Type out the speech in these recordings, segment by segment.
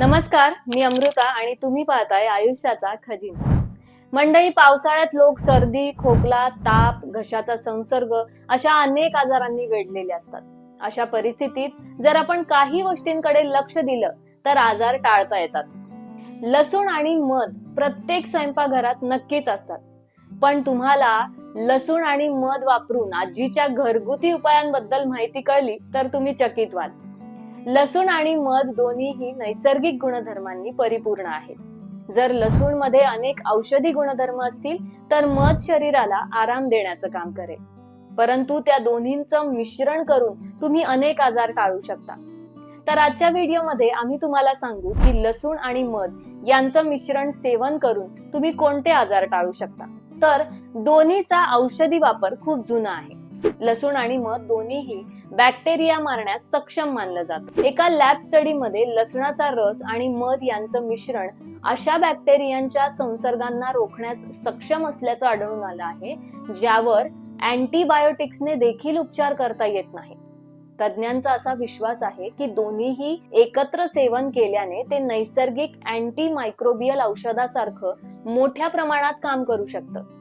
नमस्कार मी अमृता आणि तुम्ही पाहताय आयुष्याचा खजिना. मंडई पावसाळ्यात लोक सर्दी खोकला ताप घशाचा संसर्ग अशा अनेक आजारांनी वेढलेले असतात. अशा परिस्थितीत जर आपण काही गोष्टींकडे लक्ष दिलं तर आजार टाळता येतात. लसूण आणि मध प्रत्येक स्वयंपाकघरात नक्कीच असतात. पण तुम्हाला लसूण आणि मध वापरून आजीच्या घरगुती उपायांबद्दल माहिती कळली तर तुम्ही चकित व्हाल. लसूण आणि मध दोन्हीही नैसर्गिक गुणधर्मांनी परिपूर्ण आहेत. जर लसूणमध्ये अनेक औषधी गुणधर्म असतील तर मध शरीराला आराम देण्याचं काम करेल. परंतु त्या दोन्हींचं मिश्रण करून तुम्ही अनेक आजार टाळू शकता. तर आजच्या व्हिडिओमध्ये आम्ही तुम्हाला सांगू की लसूण आणि मध यांचं मिश्रण सेवन करून तुम्ही कोणते आजार टाळू शकता. तर दोन्हीचा औषधी वापर खूप जुना आहे. लसूण आणि मध दोन्हीही बॅक्टेरिया मारण्यास सक्षम मानलं जातं. एका लॅब स्टडीमध्ये लसणाचा रस आणि मध यांचं मिश्रण अशा बॅक्टेरियांच्या संसर्गांना रोखण्यास सक्षम असल्याचं आढळून आलं आहे ज्यावर अँटीबायोटिक्सने देखील उपचार करता येत नाही. तज्ज्ञांचा असा विश्वास आहे की दोन्हीही एकत्र सेवन केल्याने ते नैसर्गिक अँटी मायक्रोबियल औषधासारखं मोठ्या प्रमाणात काम करू शकतं.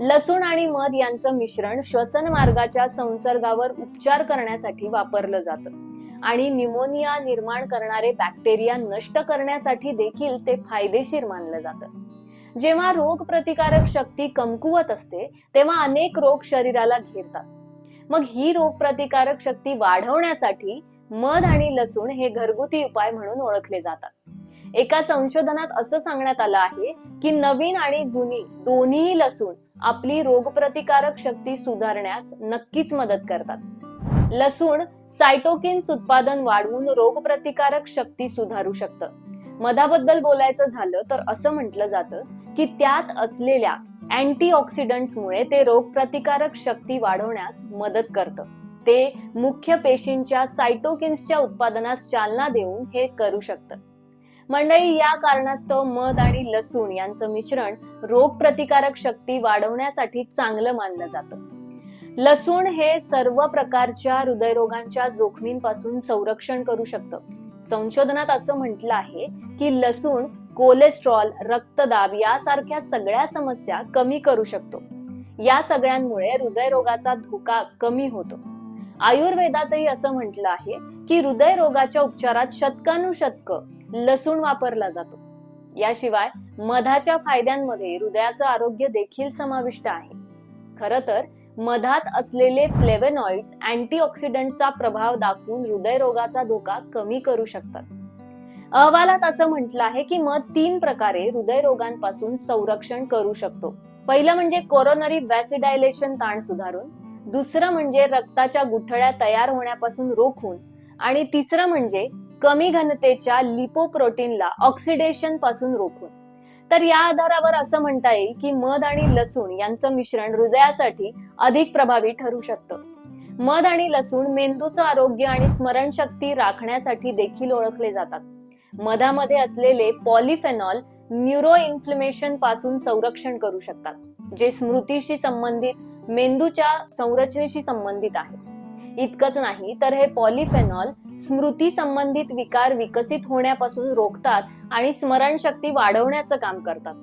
लसूण आणि मध यांचं मिश्रण श्वसन मार्गाच्या संसर्गावर उपचार करण्यासाठी वापरलं जातं. आणि न्यूमोनिया निर्माण करणारे बॅक्टेरिया नष्ट करण्यासाठी देखील ते फायदेशीर मानलं जातं. जेव्हा रोग प्रतिकारक शक्ती कमकुवत असते तेव्हा अनेक रोग शरीराला घेरतात. मग ही रोग प्रतिकारक शक्ती वाढवण्यासाठी मध आणि लसूण हे घरगुती उपाय म्हणून ओळखले जातात. एका संशोधनात असं सांगण्यात आलं आहे की नवीन आणि जुनी दोन्ही लसूण आपली रोगप्रतिकारक शक्ती सुधारण्यास नक्कीच मदत करतात. लसूण सायटोकिन्स उत्पादन वाढवून रोगप्रतिकारक शक्ती सुधारू शकतं. मधाबद्दल बोलायचं झालं तर असं म्हटलं जातं की त्यात असलेल्या अँटीऑक्सिडंट्समुळे ते रोगप्रतिकारक शक्ती वाढवण्यास मदत करतं. ते मुख्य पेशींच्या सायटोकिन्सच्या उत्पादनास चालना देऊन हे करू शकतं. मंडळी या कारणास्तव मध आणि लसूण यांचं मिश्रण रोग प्रतिकारक शक्ती वाढवण्यासाठी चांगलं मानलं जातं. लसूण हे सर्व प्रकारच्या हृदयरोगांच्या जोखमींपासून संरक्षण करू शकतं. संशोधनात असं म्हटलं आहे की लसूण कोलेस्ट्रॉल रक्तदाब यासारख्या सगळ्या समस्या कमी करू शकतो. या सगळ्यांमुळे हृदयरोगाचा धोका कमी होतो. आयुर्वेदातही असं म्हटलं आहे की हृदयरोगाच्या उपचारात शतकानुशतक लसूण वापरला जातो. याशिवाय मधाच्या फायद्यांमध्ये हृदयाचं आरोग्य देखील समाविष्ट आहे. खर तर मधात असलेले फ्लेवेनॉइड्स अँटीऑक्सिडंटचा प्रभाव दाखवून हृदयरोगाचा धोका कमी करू शकतात. अहवालात असं म्हटलं आहे की मध तीन प्रकारे हृदयरोगांपासून संरक्षण करू शकतो. पहिलं म्हणजे कोरोनरी वॅसिडायलेशन ताण सुधारून दुसरं म्हणजे रक्ताच्या गुठळ्या तयार होण्यापासून रोखून आणि तिसरं म्हणजे कमी घनतेच्या लिपोप्रोटीनला ऑक्सिडेशनपासून रोखून. तर या आधारावर असं म्हणता येईल की मध आणि लसूण यांचं मिश्रण हृदयासाठी अधिक प्रभावी ठरू शकतं. मध आणि लसूण मेंदूचं आरोग्य आणि स्मरणशक्ती राखण्यासाठी देखील ओळखले जातात. मधामध्ये असलेले पॉलिफेनॉल न्यूरो इन्फ्लेमेशनपासून संरक्षण करू शकतात जे स्मृतीशी संबंधित मेंदूच्या संरचनेशी संबंधित आहे. इतकंच नाही तर हे पॉलिफेनॉल स्मृती संबंधित विकार विकसित होण्यापासून रोखतात आणि स्मरणशक्ती वाढवण्याचं काम करतात.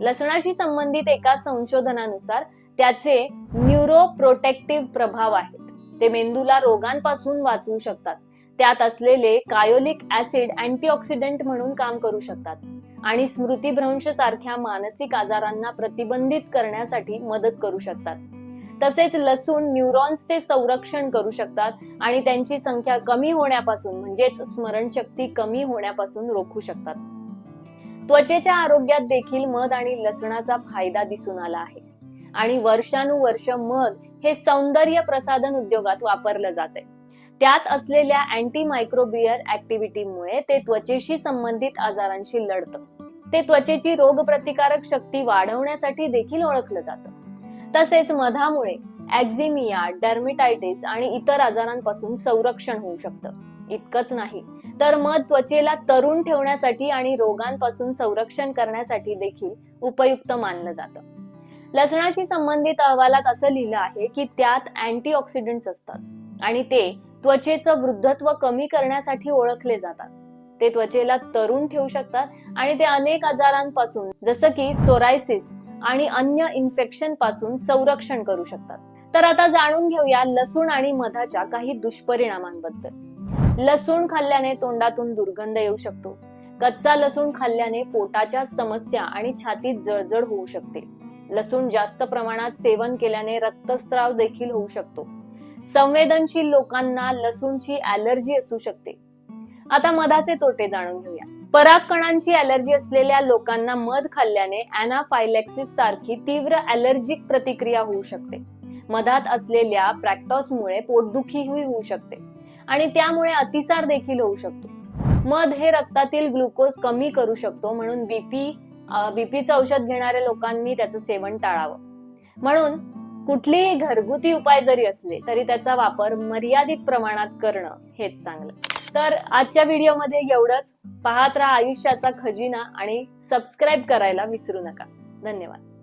लसणाशी संबंधित एका संशोधनानुसार त्याचे न्यूरोप्रोटेक्टिव्ह प्रभाव आहेत. ते मेंदूला रोगांपासून वाचवू शकतात. त्यात असलेले कायोलिक ऍसिड अँटीऑक्सिडंट म्हणून काम करू शकतात आणि स्मृतीभ्रंश सारख्या मानसिक आजारांना प्रतिबंधित करण्यासाठी मदत करू शकतात. तसेच लसूण न्यूरॉन्सचे संरक्षण करू शकतात आणि त्यांची संख्या कमी होण्यापासून म्हणजेच स्मरणशक्ती कमी होण्यापासून रोखू शकतात. त्वचेच्या आरोग्यात देखील मध आणि लसणाचा फायदा दिसून आला आहे. आणि वर्षानुवर्ष मध हे सौंदर्य प्रसाधन उद्योगात वापरलं जाते त्यात असलेल्या अँटी मायक्रोबियल ऍक्टिव्हिटीमुळे ते त्वचेशी संबंधित आजारांशी लढतं. ते त्वचेची रोगप्रतिकारक शक्ती वाढवण्यासाठी देखील ओळखलं जातं. तसेच मधामुळे ऍक्झिमिया डर्मिटायटिस आणि इतर आजारांपासून संरक्षण होऊ शकतं. इतकंच नाही तर मध त्वचेला तरुण ठेवण्यासाठी आणि रोगांपासून संरक्षण करण्यासाठी देखील उपयुक्त मानलं जातं. लसणाशी संबंधित अहवालात असं लिहिलं आहे की त्यात अँटीऑक्सिडंट्स असतात आणि ते त्वचेचं वृद्धत्व कमी करण्यासाठी ओळखले जातात. ते त्वचेला तरुण ठेवू शकतात आणि ते अनेक आजारांपासून जसं की सोरायसिस आणि अन्य इन्फेक्शनपासून संरक्षण करू शकतात. तर आता जाणून घेऊया लसूण आणि मधाच्या काही दुष्परिणामांबद्दल. लसूण खाल्ल्याने तोंडातून दुर्गंध येऊ शकतो. कच्चा लसूण खाल्ल्याने पोटाच्या समस्या आणि छातीत जळजळ होऊ शकते. लसूण जास्त प्रमाणात सेवन केल्याने रक्तस्राव देखील होऊ शकतो. संवेदनशील लोकांना लसूणची अलर्जी असू शकते. आता मधाचे तोटे जाणून घेऊया. परागकणांची ऍलर्जी असलेल्या लोकांना मध खाल्ल्याने अॅनाफायलेक्सिस सारखी तीव्र ॲलर्जिक प्रतिक्रिया होऊ शकते. मधात असलेल्या प्रॅक्टॉसमुळे पोटदुखीही होऊ शकते आणि त्यामुळे अतिसार देखील होऊ शकतो. मध हे रक्तातील ग्लुकोज कमी करू शकतो म्हणून बीपी बीपीचं औषध घेणाऱ्या लोकांनी त्याचं सेवन टाळावं. म्हणून कुठलीही घरगुती उपाय जरी असले तरी त्याचा वापर मर्यादित प्रमाणात करणं हेच चांगलं. तर आजच्या व्हिडिओमध्ये एवढंच. पाहत राहा आयुष्याचा खजिना आणि सबस्क्राईब करायला विसरू नका. धन्यवाद.